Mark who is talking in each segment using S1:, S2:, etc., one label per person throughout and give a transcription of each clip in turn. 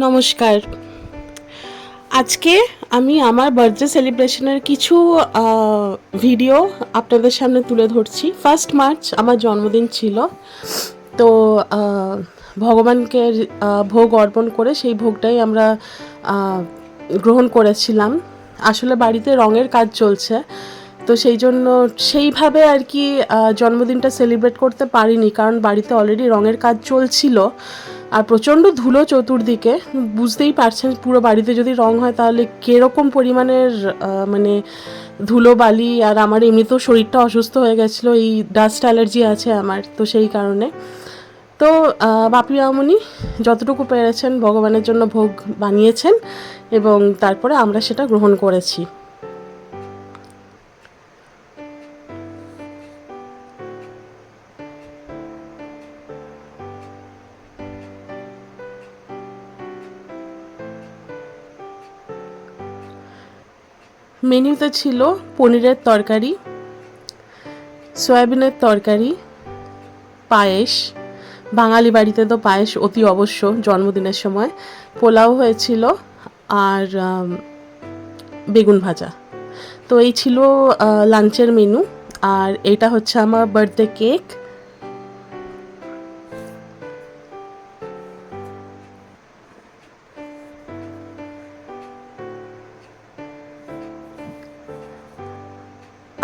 S1: নমস্কার। আজকে আমি আমার বার্থডে সেলিব্রেশনের কিছু ভিডিও আপনাদের সামনে তুলে ধরছি। ফার্স্ট মার্চ আমার জন্মদিন ছিল। তো ভগবানকে ভোগ অর্পণ করে সেই ভোগটাই আমরা গ্রহণ করেছিলাম। আসলে বাড়িতে রঙের কাজ চলছে। তো সেই জন্য সেইভাবে আর কি জন্মদিনটা সেলিব্রেট করতে পারিনি। কারণ বাড়িতে অলরেডি রঙের কাজ চলছিল। আর প্রচণ্ড ধুলো চতুর্দিকে, বুঝতেই পারছেন পুরো বাড়িতে যদি রং হয় তাহলে কীরকম পরিমাণের মানে ধুলো বালি, আর আমার এমনিতেও শরীরটা অসুস্থ হয়ে গেছিল, এই ডাস্ট অ্যালার্জি আছে আমার, তো সেই কারণে। তো বাপি মামনি যতটুকু পেরেছেন ভগবানের জন্য ভোগ বানিয়েছেন এবং তারপরে আমরা সেটা গ্রহণ করেছি। মেনুতে ছিল পনিরের তরকারি, সয়াবিনের তরকারি, পায়েস। বাঙালি বাড়িতে তো পায়েস অতি অবশ্য জন্মদিনের সময়। পোলাও হয়েছিল আর বেগুন ভাজা। তো এই ছিল লাঞ্চের মেনু আর এটা হচ্ছে আমার বার্থডে কেক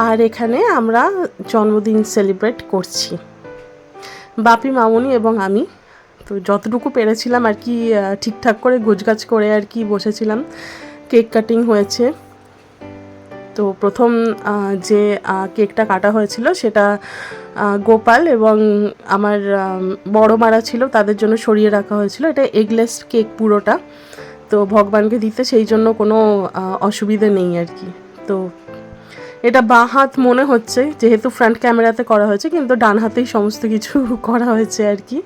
S1: আর এখানে আমরা জন্মদিন সেলিব্রেট করছি। বাপি মামনি এবং আমি। তো যতটুকু পেরেছিলাম আর কি ঠিকঠাক করে গোছগাছ করে আর কি বসেছিলাম। কেক কাটিং হয়েছে। তো প্রথম যে কেকটা কাটা হয়েছিল সেটা গোপাল এবং আমার আম, বড় মারা ছিল তাদের জন্য সরিয়ে রাখা হয়েছিল। এটা এগলেস কেক পুরোটা। তো ভগবানকে দিতে সেই জন্য কোনো অসুবিধে নেই আর কি। তো এটা বাঁ হাত মনে হচ্ছে, যেহেতু ফ্রন্ট ক্যামেরাতে করা হয়েছে, কিন্তু ডান হাতেই সমস্ত কিছু করা হয়েছে আর কি।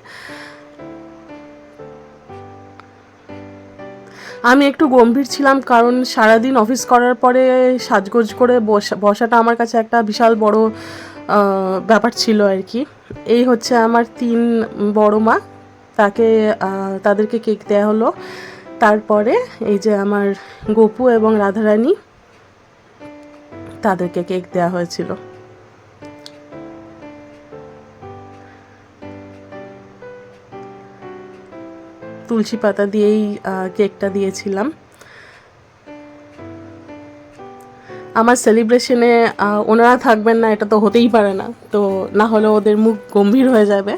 S1: আমি একটু গম্ভীর ছিলাম, কারণ সারাদিন অফিস করার পরে সাজগোজ করে বসা, বসাটা আমার কাছে একটা বিশাল বড় ব্যাপার ছিল আর কি। এই হচ্ছে আমার তিন বড় মা, তাকে তাদেরকে কেক দেওয়া হলো। তারপরে এই যে আমার গোপু এবং রাধারানী তাদেরকে কেক দেওয়া হয়েছিল। তুলসী পাতা দিয়েই কেকটা দিয়েছিলাম। আমার সেলিব্রেশনে ওনারা থাকবেন না, এটা তো হতেই পারে না। তো না হলে ওদের মুখ গম্ভীর হয়ে যাবে।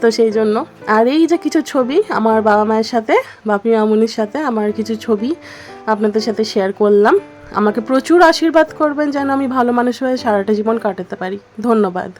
S1: তো সেই জন্য। আর এই যে কিছু ছবি আমার বাবা মায়ের সাথে, বাপি মামুনির সাথে, আমার কিছু ছবি আপনাদের সাথে শেয়ার করলাম। আমাকে প্রচুর আশীর্বাদ করবেন যেন আমি ভালো মানুষ হয়ে সারাটা জীবন কাটাতে পারি। ধন্যবাদ।